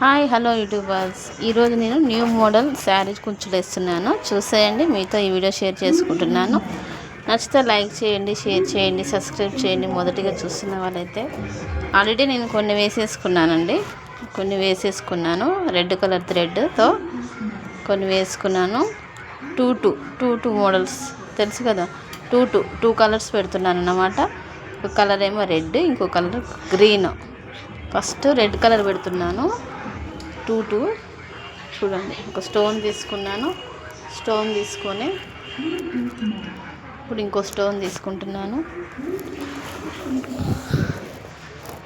Hi hello YouTubers. ఈరోజు నేను new model sari కుర్చీలు వేస్తున్నాను. చూసేయండి మీతో ఈ వీడియో షేర్ చేసుకుంటున్నాను. నచ్చితే లైక్ చేయండి షేర్ చేయండి సబ్స్క్రైబ్ చేయండి. మొదటిగా చూస్తున్న వాళ్ళైతే ఆల్రెడీ నేను కొన్ని వేసేసుకున్నానండి. కొన్ని వేసేసుకున్నాను. రెడ్ కలర్ థ్రెడ్తో కొన్ని వేసుకున్నాను. Two two two two models. తెలుసు కదా? టూ టూ టూ కలర్స్ పెడుతున్నాను అన్నమాట ఒక కలర్ ఏమో రెడ్ ఇంకో colour green. First red colour పెడుతున్నాను. Two two. చూడండి ఒక స్టోన్ తీసుకున్నాను. స్టోన్ తీసుకొని ఇప్పుడు ఇంకో స్టోన్ తీసుకుంటున్నాను.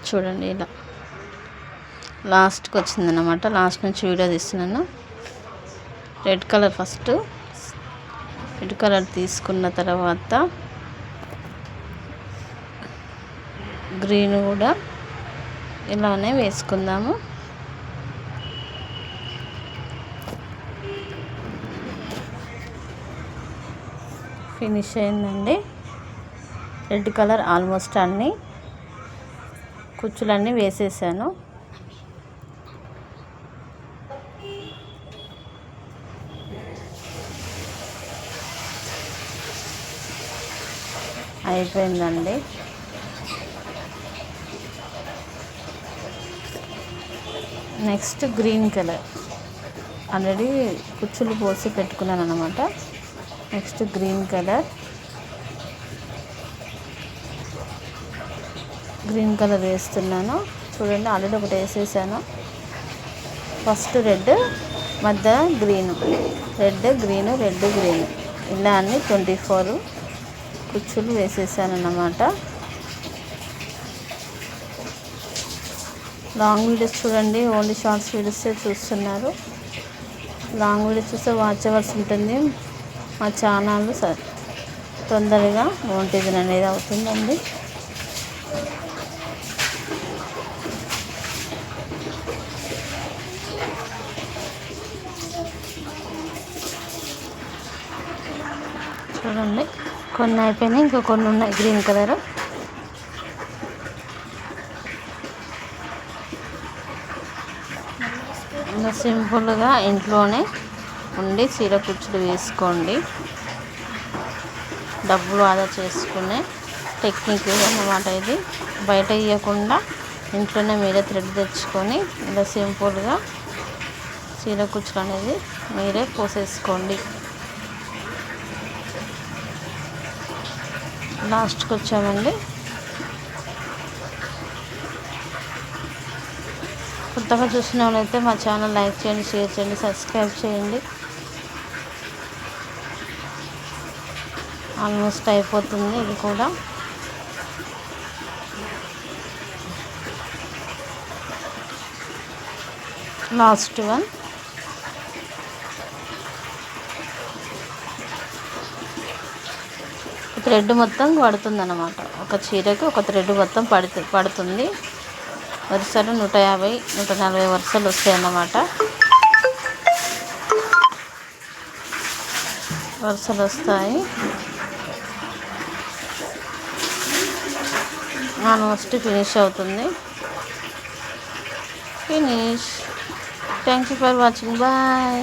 చూడండి ఇలా. లాస్ట్కి వచ్చిందన్నమాట. లాస్ట్ నుంచి వీడియో తీస్తున్నాను. Red colour first. Red colour తీసుకున్న తర్వాత గ్రీన్ కూడా ఇలానే వేసుకుందాము. ఫినిష్ అయిందండి. రెడ్ కలర్ ఆల్మోస్ట్ అన్నీ కుచ్చులన్నీ వేసేసాను. అయిపోయిందండి. Next green colour. ఆల్రెడీ కుచ్చులు పోసి పెట్టుకున్నాను అనమాట next green colour. Green colour వేస్తున్నాను. చూడండి ఆల్రెడీ ఒకటి వేసేసాను. ఫస్ట్ రెడ్ మధ్య green. Red green red green. ఇలా అన్ని ట్వంటీ ఫోర్ కుచ్చులు వేసేసాను అన్నమాట. లాంగ్ వీడియోస్ చూడండి ఓన్లీ షార్ట్స్ వీడియోస్ చూస్తున్నారు. లాంగ్ వీడియోస్ చూస్తే వాచ్ అవర్స్ ఉంటుంది. మా ఛానల్ తొందరగా మోనిటైజన్ అనేది అవుతుందండి. చూడండి కొన్ని అయిపోయినాయి ఇంకా కొన్ని ఉన్నాయి గ్రీన్ కలర్. ఇంకా సింపుల్గా ఇంట్లోనే ఉండి చీర కుచ్చులు వేసుకోండి. డబ్బులు ఆదా చేసుకునే టెక్నిక్ అన్నమాట ఇది. బయట ఇవ్వకుండా ఇంట్లోనే మీరే థ్రెడ్ తెచ్చుకొని ఇలా సింపుల్గా చీర కుచ్చులు అనేది మీరే పోసేసుకోండి. లాస్ట్కి వచ్చామండి. కొత్తగా చూసిన వాళ్ళైతే మా ఛానల్ లైక్ చేయండి షేర్ చేయండి సబ్స్క్రైబ్ చేయండి. ఆల్మోస్ట్ అయిపోతుంది ఇది కూడా. Last one. థ్రెడ్ మొత్తం పడుతుంది అన్నమాట ఒక చీరకి ఒక థ్రెడ్ మొత్తం పడుతు పడుతుంది. వరుసలు నూట యాభై నూట నలభై వరుసలు వస్తాయి అన్నమాట వరుసలు వస్తాయి. ఆల్మోస్ట్ ఫినిష్ అవుతుంది. Finish. Thank you for watching. Bye.